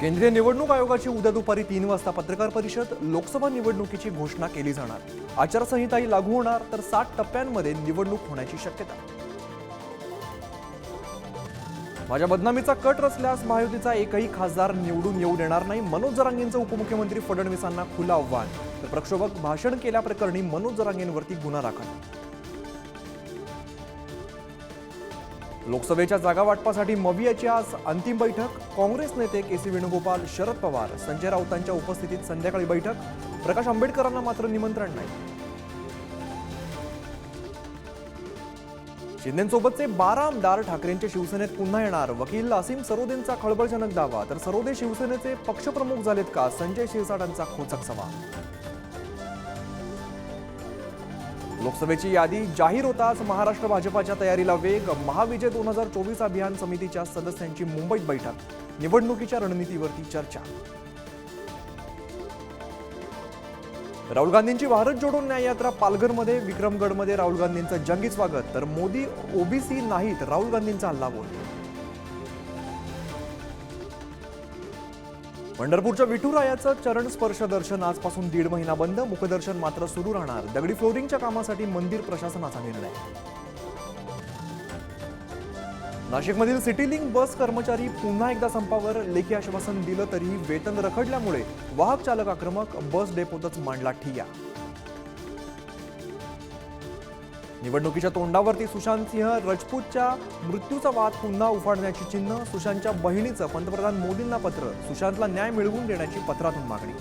केंद्रीय निवडणूक आयोगाची उद्या दुपारी तीन वाजता पत्रकार परिषद लोकसभा निवडणुकीची घोषणा केली जाणार. आचारसंहिताही लागू होणार तर सात टप्प्यांमध्ये निवडणूक होण्याची शक्यता. माझ्या बदनामीचा कट रचल्यास महायुतीचा एकही खासदार निवडून येऊ देणार नाही मनोज जरांगेंचं उपमुख्यमंत्री फडणवीसांना खुलं आव्हान. तर प्रक्षोभक भाषण केल्याप्रकरणी मनोज जरांगेंवरती गुन्हा दाखल. लोकसभेच्या जागा वाटपासाठी मवियाची आज अंतिम बैठक. काँग्रेस नेते के सी वेणुगोपाल शरद पवार संजय राऊतांच्या उपस्थितीत संध्याकाळी बैठक. प्रकाश आंबेडकरांना मात्र निमंत्रण नाही. शिंदेसोबतचे बारा आमदार ठाकरेंच्या शिवसेनेत पुन्हा येणार. वकील असीम सरोदेंचा खळबळजनक दावा. तर सरोदे शिवसेनेचे पक्षप्रमुख झालेत का? संजय शिरसाटांचा खोचक सवाल. लोकसभेची यादी जाहीर होताच महाराष्ट्र भाजपाच्या तयारीला वेग. महाविजय दोन हजार चोवीस अभियान समितीच्या सदस्यांची मुंबईत बैठक. निवडणुकीच्या रणनीतीवरती चर्चा. राहुल गांधींची भारत जोडो न्याय यात्रा पालघरमध्ये विक्रमगडमध्ये राहुल गांधींचं जंगी स्वागत. तर मोदी ओबीसी नाहीत राहुल गांधींचा हल्लाबोल पंढरपूरच्या विठुरायाचं चरण स्पर्श दर्शन आजपासून दीड महिना बंद. मुखदर्शन मात्र सुरू राहणार. दगडी फ्लोरिंगच्या कामासाठी मंदिर प्रशासनाचा निर्णय. नाशिकमधील सिटी लिंक बस कर्मचारी पुन्हा एकदा संपावर. लेखी आश्वासन दिलं तरीही वेतन रखडल्यामुळे वाहक चालक आक्रमक बस डेपोतच मांडला ठिया निवडणुकीच्या तोंडावरती सुशांत सिंह राजपूतच्या मृत्यूचा वाद पुन्हा उफाडण्याची चिन्ह सुशांतच्या बहिणीचं पंतप्रधान मोदींना पत्र सुशांतला न्याय मिळवून देण्याची पत्रातून मागणी.